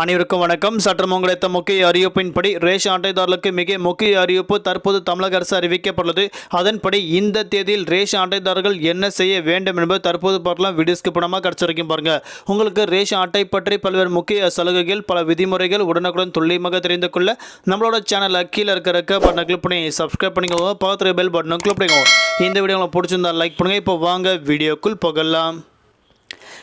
அனைவருக்கும் வணக்கம். சற்று கிடைத்த முக்கிய அறிவிப்பின்படி ரேஷன் அட்டைதாரர்களுக்கு மிக முக்கிய அறிவிப்பு தற்போது தமிழக அரசு அறிவிக்கப்பட்டுள்ளது. அதன்படி இந்த தேதியில் ரேஷன் அட்டைதாரர்கள் என்ன செய்ய வேண்டும் என்பது தற்போது பார்க்கலாம். வீடியோஸ்க்கு பணமாக கிடச்சிருக்கும் பாருங்க. உங்களுக்கு ரேஷன் அட்டை பற்றி பல்வேறு முக்கிய சலுகைகள் பல விதிமுறைகள் உடனுக்குடன் துல்லியமாக தெரிந்து கொள்ள நம்மளோட சேனலில் கீழே இருக்கிற பட்டனை கிளிக் பண்ணி சப்ஸ்கிரைப் பண்ணிக்கோங்க. பக்கத்தில் பெல் பட்டனும் கிளிக் பண்ணிக்கோங்க. இந்த வீடியோ உங்களுக்கு பிடிச்சிருந்தா லைக் பண்ணுங்க. இப்போ வாங்க. வீடியோக்குள் போகலாம்.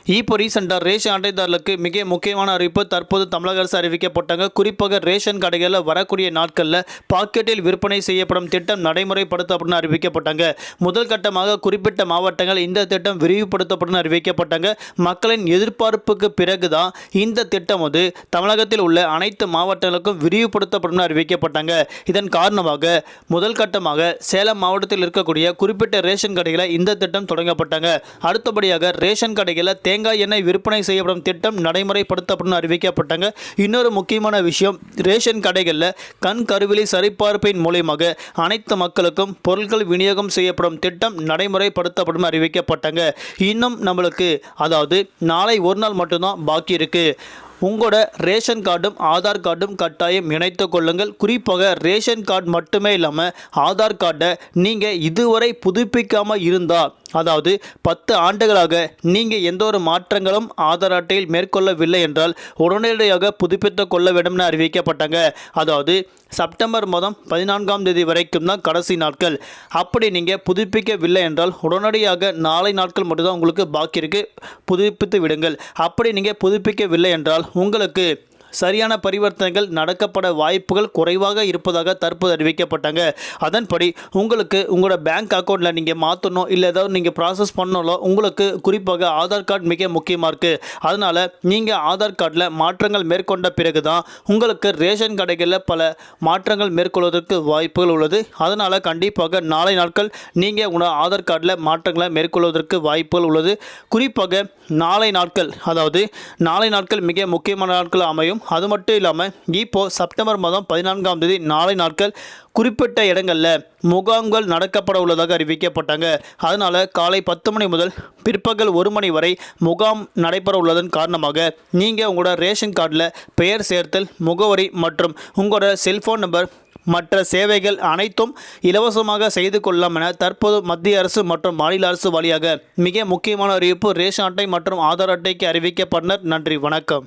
இப்போ ரீசெண்டாக ரேஷன் அட்டைதாரர்களுக்கு மிக முக்கியமான அறிவிப்பு தற்போது தமிழக அரசு அறிவிக்கப்பட்டாங்க குறிப்பாக ரேஷன் கடைகளில் வரக்கூடிய நாட்களில் பாக்கெட்டில் விற்பனை செய்யப்படும் திட்டம் நடைமுறைப்படுத்தப்படும் அறிவிக்கப்பட்டாங்க. முதல் கட்டமாக குறிப்பிட்ட மாவட்டங்கள் இந்த திட்டம் விரிவுபடுத்தப்படும் அறிவிக்கப்பட்டாங்க. மக்களின் எதிர்பார்ப்புக்கு பிறகுதான் இந்த திட்டம் வந்து தமிழகத்தில் உள்ள அனைத்து மாவட்டங்களுக்கும் விரிவுபடுத்தப்படும் அறிவிக்கப்பட்டாங்க. இதன் காரணமாக முதல் கட்டமாக சேலம் மாவட்டத்தில் இருக்கக்கூடிய குறிப்பிட்ட ரேஷன் கடைகளை இந்த திட்டம் தொடங்கப்பட்டாங்க. அடுத்தபடியாக ரேஷன் கடைகளை தேங்காய் எண்ணெய் விற்பனை செய்யப்படும் திட்டம் நடைமுறைப்படுத்தப்படும் அறிவிக்கப்பட்டாங்க. இன்னொரு முக்கியமான விஷயம் ரேஷன் கடைகளில் கண் கருவிலை சரிபார்ப்பின் மூலியமாக அனைத்து மக்களுக்கும் பொருட்கள் விநியோகம் செய்யப்படும் திட்டம் நடைமுறைப்படுத்தப்படும் அறிவிக்கப்பட்டாங்க. இன்னும் நம்மளுக்கு அதாவது நாளை ஒரு நாள் மட்டும்தான் பாக்கி இருக்குது உங்களோட ரேஷன் கார்டும் ஆதார் கார்டும் கட்டாயம் இணைத்து கொள்ளுங்கள். குறிப்பாக ரேஷன் கார்டு மட்டுமே இல்லாமல் ஆதார் கார்டை நீங்கள் இதுவரை புதுப்பிக்காமல் இருந்தால் அதாவது பத்து ஆண்டுகளாக நீங்கள் எந்த ஒரு மாற்றங்களும் ஆதார் அட்டையில் மேற்கொள்ளவில்லை என்றால் உடனடியாக புதுப்பித்து கொள்ள வேண்டும் என அறிவிக்கப்பட்டாங்க. அதாவது செப்டம்பர் மாதம் பதினான்காம் தேதி வரைக்கும் தான் கடைசி நாட்கள். அப்படி நீங்கள் புதுப்பிக்கவில்லை என்றால் உடனடியாக நாளை நாட்கள் மட்டும்தான் உங்களுக்கு பாக்கி இருக்குது புதுப்பித்து விடுங்கள். அப்படி நீங்கள் புதுப்பிக்கவில்லை என்றால் உங்களுக்கு சரியான பரிவர்த்தனைகள் நடக்கப்பட வாய்ப்புகள் குறைவாக இருப்பதாக தற்போது அறிவிக்கப்பட்டாங்க. அதன்படி உங்களுக்கு உங்களோட பேங்க் அக்கௌண்ட்டில் நீங்கள் மாற்றணும் இல்லை ஏதாவது நீங்கள் ப்ராசஸ் பண்ணணும் உங்களுக்கு குறிப்பாக ஆதார் கார்டு மிக முக்கியமாக இருக்குது அதனால் நீங்கள் ஆதார் கார்டில் மாற்றங்கள் மேற்கொண்ட பிறகு தான் உங்களுக்கு ரேஷன் கடைகளில் பல மாற்றங்கள் மேற்கொள்வதற்கு வாய்ப்புகள் உள்ளது. அதனால் கண்டிப்பாக நாளை நாட்கள் நீங்கள் உங்களோட ஆதார் கார்டில் மாற்றங்களை மேற்கொள்வதற்கு வாய்ப்புகள் உள்ளது. குறிப்பாக நாளை நாட்கள் அதாவது நாளை நாட்கள் மிக முக்கியமான நாட்கள் அமையும். அது மட்டும் இல்லாமல் இப்போது செப்டம்பர் மாதம் பதினான்காம் தேதி நாளை நாட்கள் குறிப்பிட்ட இடங்களில் முகாம்கள் நடக்கப்பட உள்ளதாக அறிவிக்கப்பட்டாங்க. அதனால் காலை பத்து மணி முதல் பிற்பகல் ஒரு மணி வரை முகாம் நடைபெற உள்ளதன் காரணமாக நீங்கள் உங்களோட ரேஷன் கார்டில் பெயர் சேர்த்தல் முகவரி மற்றும் உங்களோட செல்ஃபோன் நம்பர் மற்ற சேவைகள் அனைத்தும் இலவசமாக செய்து கொள்ளலாம் என தற்போது மத்திய அரசு மற்றும் மாநில அரசு வழியாக மிக முக்கியமான அறிவிப்பு ரேஷன் அட்டை மற்றும் ஆதார் அட்டைக்கு அறிவிக்கப்பட்டனர் நன்றி வணக்கம்.